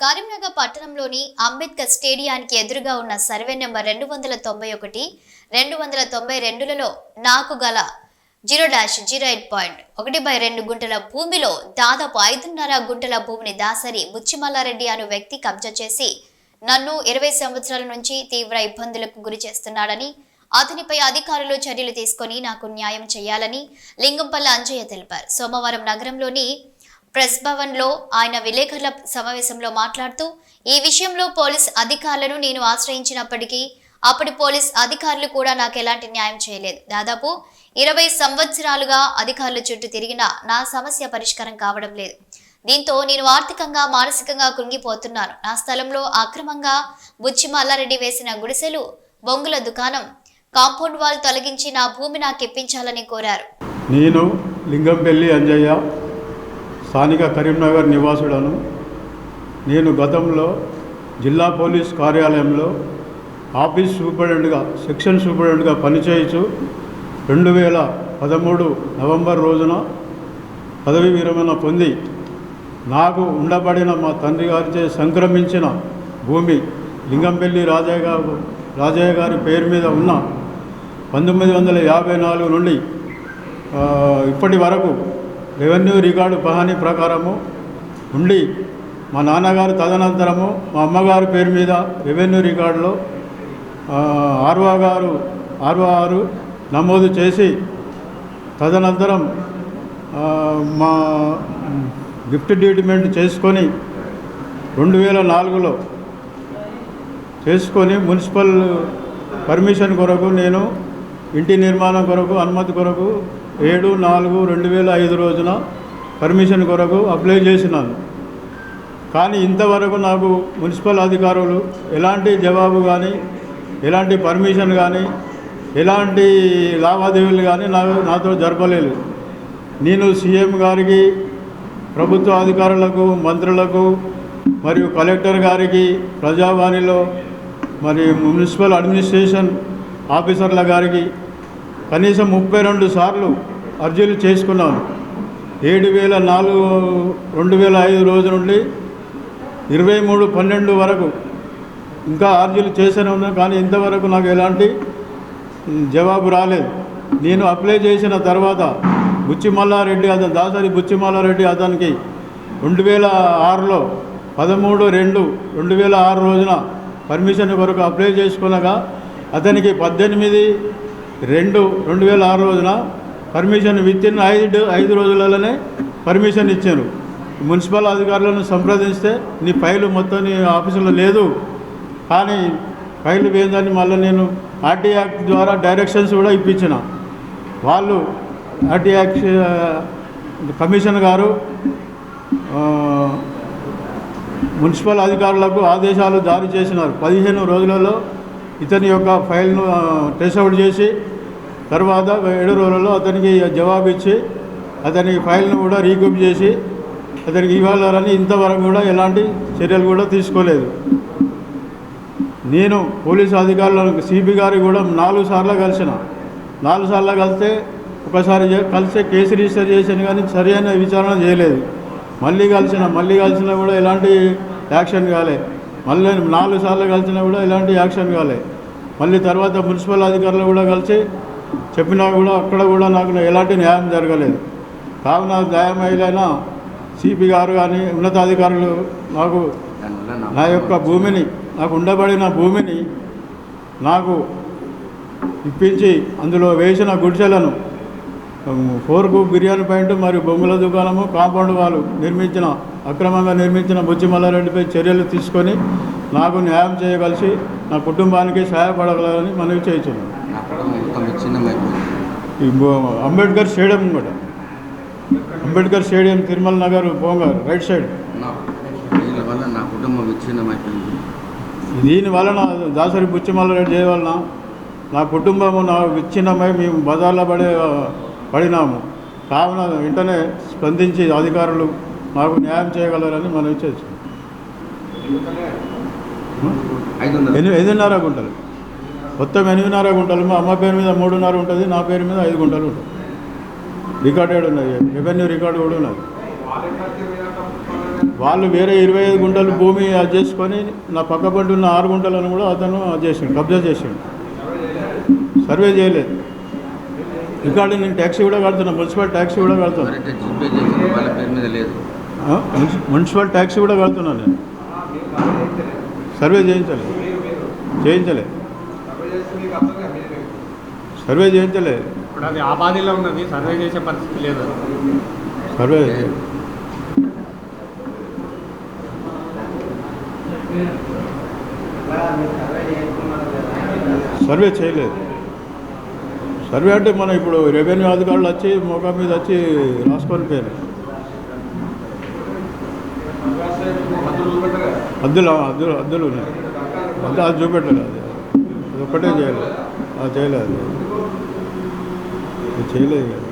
కరీంనగర్ పట్టణంలోని అంబేద్కర్ స్టేడియానికి ఎదురుగా ఉన్న సర్వే నెంబర్ రెండు వందల తొంభై ఒకటి రెండు వందల తొంభై రెండులలో నాకు గల zero dash zero eight point ఒకటి బై రెండు గుంటల భూమిలో దాదాపు ఐదున్నర గుంటల భూమిని దాసరి బుచ్చిమల్లారెడ్డి అను వ్యక్తి కబ్జా చేసి నన్ను ఇరవై సంవత్సరాల నుంచి తీవ్ర ఇబ్బందులకు గురి చేస్తున్నాడని అతనిపై అధికారులు చర్యలు తీసుకొని నాకు న్యాయం చేయాలని లింగంపల్లి అంజయ్య తెలిపారు. సోమవారం నగరంలోని ప్రెస్ భవన్లో ఆయన విలేకరుల సమావేశంలో మాట్లాడుతూ ఈ విషయంలో పోలీస్ అధికారులను నేను ఆశ్రయించినప్పటికీ అప్పటి పోలీస్ అధికారులు కూడా నాకు ఎలాంటి న్యాయం చేయలేదు. దాదాపు ఇరవై సంవత్సరాలుగా అధికారుల చుట్టూ తిరిగినా నా సమస్య పరిష్కారం కావడం లేదు. దీంతో నేను ఆర్థికంగా మానసికంగా కృంగిపోతున్నాను. నా స్థలంలో అక్రమంగా బుచ్చి మల్లారెడ్డి వేసిన గుడిసెలు బొంగుల దుకాణం కాంపౌండ్ వాల్ తొలగించి నా భూమి నాకు ఇప్పించాలని కోరారు. నేను లింగంపల్లి అంజయ్య స్థానిక కరీంనగర్ నివాసుడను నేను గతంలో జిల్లా పోలీస్ కార్యాలయంలో ఆఫీస్ సూపరింటెండెంట్గా సెక్షన్ సూపరింటెండెంట్గా పనిచేయచ్చు రెండు వేల పదమూడు నవంబర్ రోజున పదవి విరమణ పొంది నాకు ఉండబడిన మా తండ్రి గారిచే సంక్రమించిన భూమి లింగంపల్లి రాజయ్య గారు రాజయ్య గారి పేరు మీద ఉన్న పంతొమ్మిది వందల యాభై నాలుగు నుండి ఇప్పటి వరకు రెవెన్యూ రికార్డు పహానీ ప్రకారము ఉండి మా నాన్నగారు తదనంతరము మా అమ్మగారు పేరు మీద రెవెన్యూ రికార్డులో ఆర్వా గారు ఆర్వా ఆరు నమోదు చేసి తదనంతరం మా గిఫ్ట్ ట్రీట్మెంట్ చేసుకొని రెండు వేల నాలుగులో చేసుకొని మున్సిపల్ పర్మిషన్ కొరకు నేను ఇంటి నిర్మాణం కొరకు అనుమతి కొరకు ఏడు నాలుగు రెండు వేల ఐదు రోజున పర్మిషన్ కొరకు అప్లై చేసినాను. కానీ ఇంతవరకు నాకు మున్సిపల్ అధికారులు ఎలాంటి జవాబు కానీ ఎలాంటి పర్మిషన్ కానీ ఎలాంటి లావాదేవీలు కానీ నా నాతో జరపలేదు. నేను సీఎం గారికి ప్రభుత్వ అధికారులకు మంత్రులకు మరియు కలెక్టర్ గారికి ప్రజావాణిలో మరి మున్సిపల్ అడ్మినిస్ట్రేషన్ ఆఫీసర్ల గారికి కనీసం ముప్పై రెండు సార్లు అర్జీలు చేసుకున్నాను ఏడు వేల నాలుగు రెండు వేల ఐదు రోజు నుండి ఇరవై మూడు పన్నెండు వరకు ఇంకా అర్జీలు చేస్తూనే ఉన్నాను కానీ ఇంతవరకు నాకు ఎలాంటి జవాబు రాలేదు. నేను అప్లై చేసిన తర్వాత బుచ్చిమల్లారెడ్డి అతను దాసరి బుచ్చిమల్లారెడ్డి అతనికి రెండు వేల ఆరులో పదమూడు రెండు రెండు వేల ఆరు రోజున పర్మిషన్ కొరకు అప్లై చేసుకునగా అతనికి పద్దెనిమిది రెండు రెండు వేల ఆరు రోజున పర్మిషన్ విత్ ఇన్ ఐదు ఐదు రోజులలోనే పర్మిషన్ ఇచ్చారు. మున్సిపల్ అధికారులను సంప్రదిస్తే నీ ఫైలు మొత్తం నీ ఆఫీసులో లేదు. కానీ ఫైలు వేందని మళ్ళీ నేను ఆర్టీ యాక్ట్ ద్వారా డైరెక్షన్స్ కూడా ఇప్పించిన. వాళ్ళు ఆర్టీ యాక్ట్ కమిషన్ గారు మున్సిపల్ అధికారులకు ఆదేశాలు జారీ చేసినారు. పదిహేను రోజులలో ఇతని యొక్క ఫైల్ను ట్రేస్అవుట్ చేసి తర్వాత ఏడు రోజులలో అతనికి జవాబు ఇచ్చి అతనికి ఫైల్ను కూడా రీకూప్ చేసి అతనికి ఇవ్వాలని ఇంతవరకు కూడా ఎలాంటి చర్యలు కూడా తీసుకోలేదు. నేను పోలీసు అధికారులను సిబి గారికి కూడా నాలుగు సార్లు కలిసిన నాలుగు సార్లు కలిస్తే ఒకసారి కలిసి కలిస్తే కేసు రిజిస్టర్ చేసాను కానీ సరైన విచారణ చేయలేదు. మళ్ళీ కలిసిన మళ్ళీ కలిసినా కూడా ఎలాంటి యాక్షన్ కాలే. మళ్ళీ నాలుగు సార్లు కలిసినా కూడా ఎలాంటి యాక్షన్ కాలే. మళ్ళీ తర్వాత మున్సిపల్ అధికారులు కూడా కలిసి చెప్పినా కూడా అక్కడ కూడా నాకు ఎలాంటి న్యాయం జరగలేదు. కావున న్యాయం అయినా సిపి గారు కానీ ఉన్నతాధికారులు నాకు నా యొక్క భూమిని నాకు ఉండబడిన భూమిని నాకు ఇప్పించి అందులో వేసిన గుడిసెలను ఫోర్కు బిర్యానీ పాయింట్ మరియు బొంగుల దుకాణము కాంపౌండ్ వాళ్ళు నిర్మించిన అక్రమంగా నిర్మించిన బుచ్చిమల్లారెడ్డిపై చర్యలు తీసుకొని నాకు న్యాయం చేయగలిసి నా కుటుంబానికి సహాయపడగలని మనవి చేస్తున్నాను బో- అంబేద్కర్ స్టేడియం కూడా. అంబేద్కర్ స్టేడియం తిరుమల నగర్ పోంగారు రైట్ సైడ్ దీని వల్ల నా కుటుంబం విచ్ఛిన్నమైపోయింది. దీని వలన దాసరి బుచ్చిమల్లారెడ్డి చేయ వలన నా కుటుంబము నా విచ్ఛిన్నమై మేము బజార్లో పడే పడినాము. కావున వెంటనే స్పందించి అధికారులు మాకు న్యాయం చేయగలరని మనం ఇచ్చేసి ఐదున్నర. గుంటలు మొత్తం ఎనిమిదిన్నర గుంటలు మా అమ్మ పేరు మీద మూడున్నర ఉంటుంది నా పేరు మీద ఐదు గుంటలు ఉంటుంది. రికార్డెడ్ ఉన్నది రెవెన్యూ రికార్డు కూడా ఉన్నది. వాళ్ళు వేరే ఇరవై ఐదు గుంటలు భూమి అది చేసుకొని నా పక్క పంట ఉన్న ఆరు గుంటలను కూడా అతను అది చేసిండు కబ్జా చేసిండు. సర్వే చేయలేదు. ఇక్కడ నేను ట్యాక్సీ కూడా కడుతున్నా మున్సిపల్ ట్యాక్సీ కూడా కడుతున్నా. ఎవరైతే జీపే చేసిన వాళ్ళ పేరు మీద లేదు. ఆ, మున్సి- మున్సిపల్ ట్యాక్సీ కూడా కడుతున్నాను నేను. సర్వే చేయించలే చేయించలే సర్వే చేయించలే. ఇప్పుడు అది ఆబాదీలో ఉన్నది సర్వే చేసే పరిస్థితి లేదు సర్వే సర్వే చేయలేదు. సర్వే అంటే మనం ఇప్పుడు రెవెన్యూ అధికారులు వచ్చి మొఖం మీద వచ్చి రాసుకొని పేరు అద్దులు అద్దులు అద్దులు ఉన్నాయి. అది చూపెట్టలేదు అది. అది ఒక్కటే చేయలేదు చేయలేదు చేయలేదు.